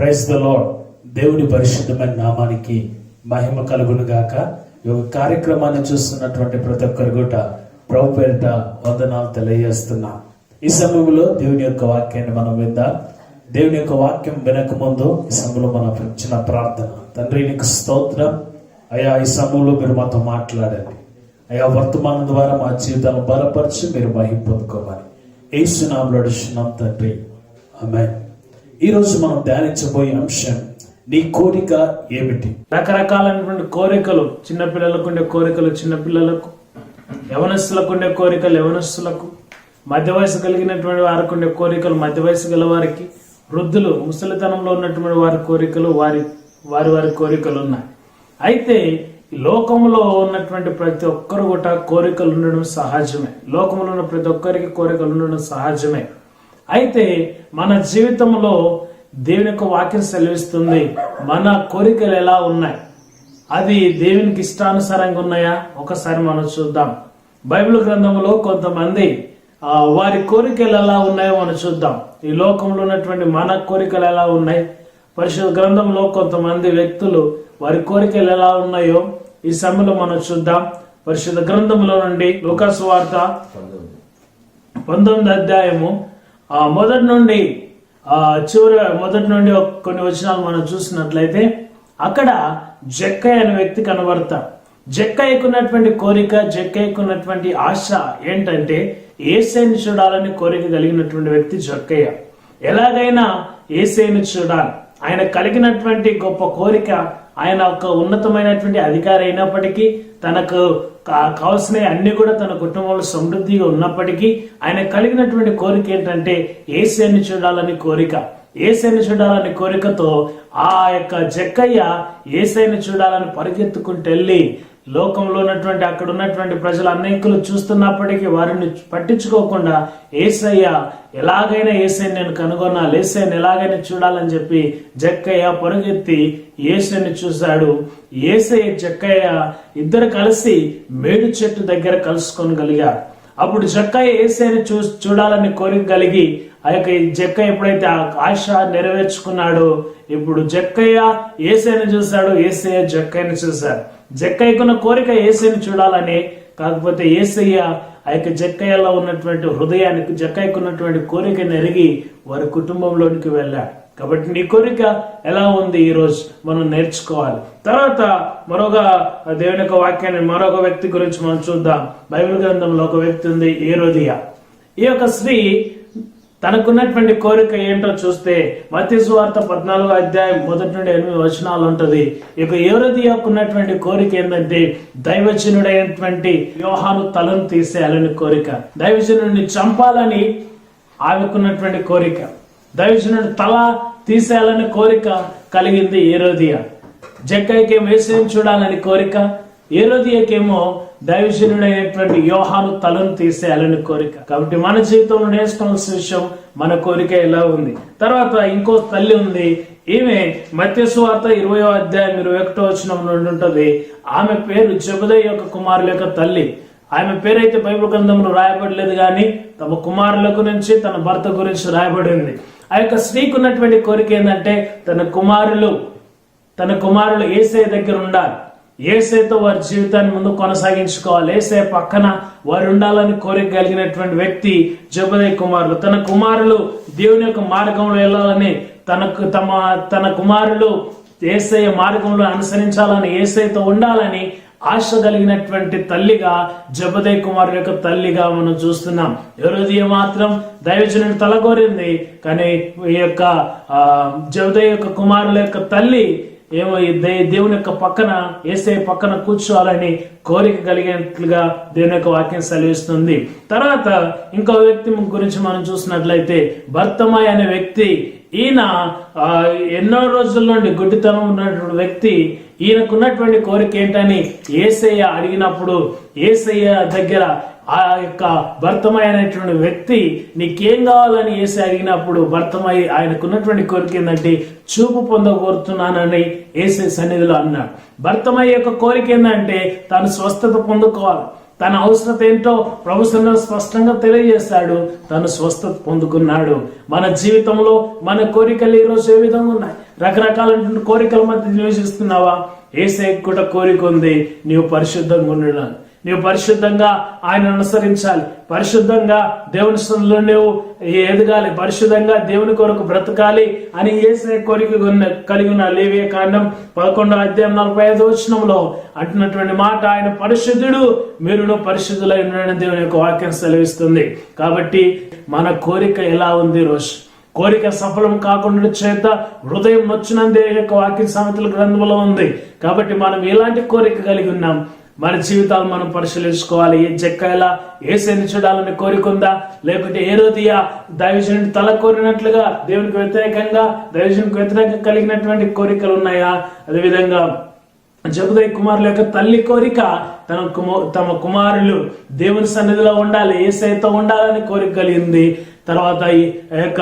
Praise the lord దేవుని పరిశుద్ధమైన నామానికి మహిమ కలుగును గాక ఈ యొక్క కార్యక్రమాన్ని చూస్తున్నటువంటి ప్రతి ఒక్కరు కూడా ప్రభు పేరిట వందనాలు తెలియజేస్తున్నా. ఈ సమయంలో దేవుని యొక్క వాక్యాన్ని మనం విందాం. దేవుని యొక్క వాక్యం వినక ముందు ఈ సమయంలో మనం చిన్న ప్రార్థన. తండ్రి నీకు స్తోత్రం. అయ్యా ఈ సమయంలో మీరు మాతో మాట్లాడండి. అయ్యా వర్తమానం ద్వారా మా జీవితాలను బలపరిచి మీరు మహిం పొందుకోమని. ఏసునాములు అడుచున్నాం తండ్రి. ఆమె ఈరోజు మనం ధ్యానించబోయే అంశం నీ కోరిక ఏమిటి? రకరకాలైనటువంటి కోరికలు చిన్నపిల్లలకు ఉండే కోరికలు చిన్నపిల్లలకు యవనస్తులకు ఉండే కోరికలు యవనస్తులకు మధ్య వయసు కలిగినటువంటి వారికి ఉండే కోరికలు మధ్య వయసు గల వారికి వృద్ధులు ముసలితనంలో ఉన్నటువంటి వారి కోరికలు వారి వారి వారి కోరికలు ఉన్నాయి. అయితే లోకంలో ఉన్నటువంటి ప్రతి ఒక్కరు కూడా కోరికలు ఉండడం సహజమే. లోకంలో ఉన్న ప్రతి ఒక్కరికి కోరికలు ఉండడం సహజమే. అయితే మన జీవితంలో దేవుని యొక్క వాక్యం సెలవిస్తుంది మన కోరికలు ఎలా ఉన్నాయి? అది దేవునికి ఇష్టానుసారంగా ఉన్నాయా? ఒకసారి మనం చూద్దాం. బైబిల్ గ్రంథంలో కొంతమంది వారి కోరికలు ఎలా ఉన్నాయో మనం చూద్దాం. ఈ లోకంలో ఉన్నటువంటి మన కోరికలు ఎలా ఉన్నాయి? పరిశుద్ధ గ్రంథంలో కొంతమంది వ్యక్తులు వారి కోరికలు ఎలా ఉన్నాయో ఈ సమయంలో మనం చూద్దాం. పరిశుద్ధ గ్రంథంలో నుండి లూకాసు వార్త పంతొమ్మిది అధ్యాయము మొదటి నుండి చివరి మొదటి నుండి కొన్ని వచనాలు మనం చూసినట్లయితే అక్కడ జక్కయ్య అనే వ్యక్తి కనబడతాడు జక్కయ్యకున్నటువంటి కోరిక జక్కయ్యకున్నటువంటి ఆశ ఏంటంటే ఏసైని చూడాలని కోరిక కలిగినటువంటి వ్యక్తి జక్కయ్య. ఎలాగైనా ఏసైని చూడాలి. ఆయన కలిగినటువంటి గొప్ప కోరిక ఆయన ఒక ఉన్నతమైనటువంటి అధికారి అయినప్పటికీ తనకు కా- కావలసిన అన్ని కూడా తన కుటుంబంలో సమృద్ధిగా ఉన్నప్పటికీ ఆయన కలిగినటువంటి కోరిక ఏంటంటే ఏసైని చూడాలని కోరిక. ఏసైని చూడాలని కోరికతో ఆ యొక్క జక్కయ్య ఏసైని చూడాలని పరిగెత్తుకుంటూ వెళ్ళి లోకంలో ఉన్నటువంటి అక్కడ ఉన్నటువంటి ప్రజలు అనేకులు చూస్తున్నప్పటికీ వారిని పట్టించుకోకుండా ఏసయ్య ఎలాగైనా ఏసైని నేను కనుగొనాలి ఏసైని ఎలాగైనా చూడాలని చెప్పి జక్కయ్య పరుగెత్తి ఏసైని చూశాడు. ఏసయ్య జక్కయ్య ఇద్దరు కలిసి మేడు చెట్టు దగ్గర కలుసుకోగలిగారు అప్పుడు జక్క ఏసైని చూ చూడాలని కోరిక కలిగి ఆ యొక్క జక్క ఎప్పుడైతే ఆ ఆశ నెరవేర్చుకున్నాడో ఇప్పుడు జక్కయ్య ఏసైని చూశాడు ఏసయ్య జక్కయ్యని చూశాడు జక్కయ్యకున్న కోరిక ఏసైని చూడాలని కాకపోతే ఏసయ్య ఆ యొక్క జక్కయ్యలో ఉన్నటువంటి హృదయానికి జక్కయ్యకున్నటువంటి కోరికను ఎరిగి వారి కుటుంబంలోనికి వెళ్ళాడు. కాబట్టి నీ కోరిక ఎలా ఉంది ఈరోజు? మనం నేర్చుకోవాలి. తర్వాత మరొక దేవుని యొక్క వాక్యాన్ని మరొక వ్యక్తి గురించి మనం చూద్దాం. బైబిల్ గ్రంథంలో ఒక వ్యక్తి ఉంది ఏరోదియా. ఈ యొక్క స్త్రీ తనకున్నటువంటి కోరిక ఏంటో చూస్తే మత్స్యవార్త పద్నాలుగో అధ్యాయం మొదటి నుండి ఎనిమిది వచనాలు ఉంటుంది. ఇక ఏరోదియాకు ఉన్నటువంటి కోరిక ఏంటంటే దైవజనుడైనటువంటి వ్యూహాను తలను తీసేయాలని కోరిక. దైవజనుడిని చంపాలని ఆమెకున్నటువంటి కోరిక. దైవజనుడు తల తీసేయాలని కోరిక కలిగింది ఏరోదియా. జక్కైకేమో ఏసేం చూడాలని కోరిక ఏరోదియకేమో దైవజనుడైనటువంటి యోహాను తలను తీసేయాలని కోరిక. కాబట్టి మన జీవితంలో నేర్చుకోవాల్సిన విషయం మన కోరిక ఎలా ఉంది. తర్వాత ఇంకో తల్లి ఉంది. ఈమె మత్స్యవార్త ఇరవయో అధ్యాయం ఇరవై ఒకటో వచ్చిన నుండి ఉంటుంది. ఆమె పేరు జబదయ్య యొక్క కుమారుల యొక్క తల్లి. ఆమె పేరైతే బైబిల్ గ్రంథంలో రాయబడలేదు కానీ తమ కుమారులకు నుంచి తన భర్త గురించి రాయబడింది. ఆ యొక్క స్త్రీకి ఉన్నటువంటి కోరిక ఏంటంటే తన కుమారులు తన కుమారులు ఏసే దగ్గర ఉండాలి. ఏసేతో వారి జీవితాన్ని ముందు కొనసాగించుకోవాలి. ఏసే పక్కన వారు ఉండాలని కోరిక కలిగినటువంటి వ్యక్తి జబదయ్ కుమారులు తన కుమారులు దేవుని యొక్క మార్గంలో వెళ్ళాలని తనకు తమ తన కుమారులు ఏసయ మార్గంలో అనుసరించాలని ఏసైతో ఉండాలని ఆశ కలిగినటువంటి తల్లిగా జబదయ్ కుమారు యొక్క తల్లిగా మనం చూస్తున్నాం. ఎవరోదియ మాత్రం దైవజనుని తలగోరింది కానీ ఈ యొక్క జబదే జబదయ్ యొక్క కుమారుల యొక్క తల్లి ఏమో ఈ దేవుని యొక్క పక్కన ఏసే పక్కన కూర్చోవాలని కోరిక కలిగినట్లుగా దేవుని యొక్క వాక్యం సెలవిస్తుంది. తర్వాత ఇంకో వ్యక్తి గురించి మనం చూసినట్లయితే భర్తమాయ్ అనే వ్యక్తి ఈయన ఆ, ఎన్నో రోజుల నుండి గుడ్డితనం ఉన్నటువంటి వ్యక్తి ఈయనకున్నటువంటి కోరిక ఏంటని ఏసయ్య అడిగినప్పుడు ఏసయ్య దగ్గర ఆ యొక్క భర్తమైనటువంటి వ్యక్తి నీకేం కావాలని? ఏసి అడిగినప్పుడు భర్తమై ఆయనకున్నటువంటి కోరిక ఏంటంటే చూపు పొందగోరుతున్నానని ఏసే సన్నిధిలో అన్నాడు. భర్తమయ్య యొక్క కోరిక ఏంటంటే తాను స్వస్థత పొందుకోవాలి. తన అవసరత ఏంటో ప్రభు స్పష్టంగా తెలియజేస్తాడు తను స్వస్థత పొందుకున్నాడు. మన జీవితంలో మన కోరికలు ఈ రోజు ఏ విధంగా ఉన్నాయి? రకరకాలైనటువంటి కోరికల మధ్య నివసిస్తున్నావా ఏసై కూడా కోరిక ఉంది? నీవు పరిశుద్ధంగా ఉండడానికి నీవు పరిశుద్ధంగా ఆయన అనుసరించాలి. పరిశుద్ధంగా దేవుని సన్నిలో నువ్వు ఎదగాలి. పరిశుద్ధంగా దేవుని కొరకు బ్రతకాలి అని ఏసే కోరిక ఉన్న- కలిగి ఉన్న లేవే కాండం పదకొండవ అధ్యాయం నలభై ఐదు వచనంలో అంటున్నటువంటి మాట ఆయన పరిశుద్ధుడు మీరును పరిశుద్ధులై ఉన్నాడని దేవుని యొక్క వాక్యం సెలవిస్తుంది. కాబట్టి మన కోరిక ఎలా ఉంది రోజు? కోరిక సఫలం కాకుండా చేత హృదయం నొచ్చినందే యొక్క వాక్య సామెతల గ్రంథంలో ఉంది. కాబట్టి మనం ఎలాంటి కోరిక కలిగి ఉన్నాం? మన జీవితాలు మనం పరిశీలించుకోవాలి. ఏ చెక్కాయలా ఏ శని చూడాలని కోరికుందా? లేకుంటే ఏ రోజుయా దైవజనుడి తల కోరినట్లుగా దేవునికి వ్యతిరేకంగా దైవజనుడికి వ్యతిరేకంగా కలిగినటువంటి కోరికలు ఉన్నాయా? అదేవిధంగా జబుదయ్ కుమారుల యొక్క తల్లి కోరిక తన కుమ- తమ కుమారులు దేవుని సన్నిధిలో ఉండాలి ఏసైతో ఉండాలని కోరిక కలిగింది. తర్వాత ఈ యొక్క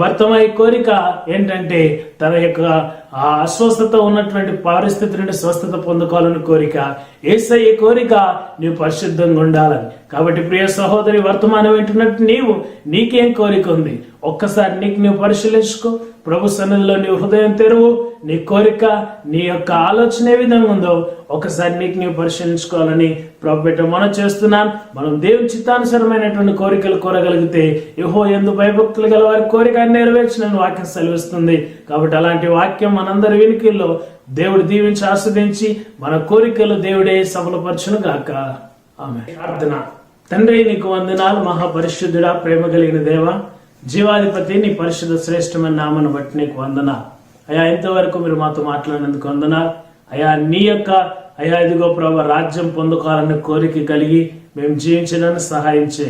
భర్తమై కోరిక ఏంటంటే తన యొక్క ఆ అస్వస్థత ఉన్నటువంటి పరిస్థితి నుండి స్వస్థత పొందుకోవాలని కోరిక ఏసై కోరిక నీవు పరిశుద్ధంగా ఉండాలని. కాబట్టి ప్రియ సహోదరి వర్తమానం వింటున్నట్టు నీవు నీకేం కోరిక ఉంది? ఒక్కసారి నీకు నువ్వు పరిశీలించుకో. ప్రభు సన్నిధిలో నీ హృదయం తెరువు. నీ కోరిక నీ యొక్క ఆలోచన ఏ విధంగా ఉందో ఒకసారి నీకు నీవు పరిశీలించుకోవాలని ప్రభు పెట్ట మనం చేస్తున్నాను. మనం దేవుని చిత్తానుసరమైనటువంటి కోరికలు కోరగలిగితే యహో ఎందు భయభక్తులు గల వారి కోరిక నెరవేర్చిన వాక్యం సెలవిస్తుంది. కాబట్టి అలాంటి వాక్యం మనందరి వెనుకల్లో దేవుడు దీవించి ఆస్వాదించి మన కోరికలు దేవుడే సఫలపరచును గాక ఆమె ప్రార్థన. తండ్రి నీకు వందనాలు మహాపరిశుద్ధుడా ప్రేమ కలిగిన దేవ జీవాధిపతి నీ పరిశుద్ధ శ్రేష్టమైన నామను బట్టి నీకు వందన. అయా ఇంతవరకు మీరు మాతో మాట్లాడినందుకు వందన. అయా నీ యొక్క అయా ఇదిగో ప్రభు రాజ్యం పొందుకోవాలన్న కోరిక కలిగి మేము జీవించడానికి సహాయించే.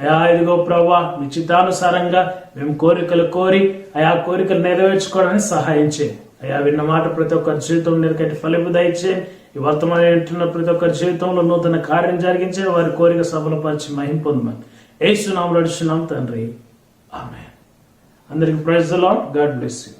అయా ఇదిగో ప్రభా మీ చిత్తానుసారంగా మేము కోరికలు కోరి అయా కోరికలు నెరవేర్చుకోవడానికి సహాయం చేయి అయ్యా విన్న మాట ప్రతి ఒక్కరి జీవితం నిరకటి ఫలింపు దయచే ఈ వర్తమానం వింటున్న ప్రతి ఒక్కరి జీవితంలో నూతన కార్యం జరిగించే వారి కోరిక సఫలపరిచి మహిం పొందమని ఏసునామలు అడుచున్నాం తండ్రి. ఆమె అందరికి praise lord God bless you.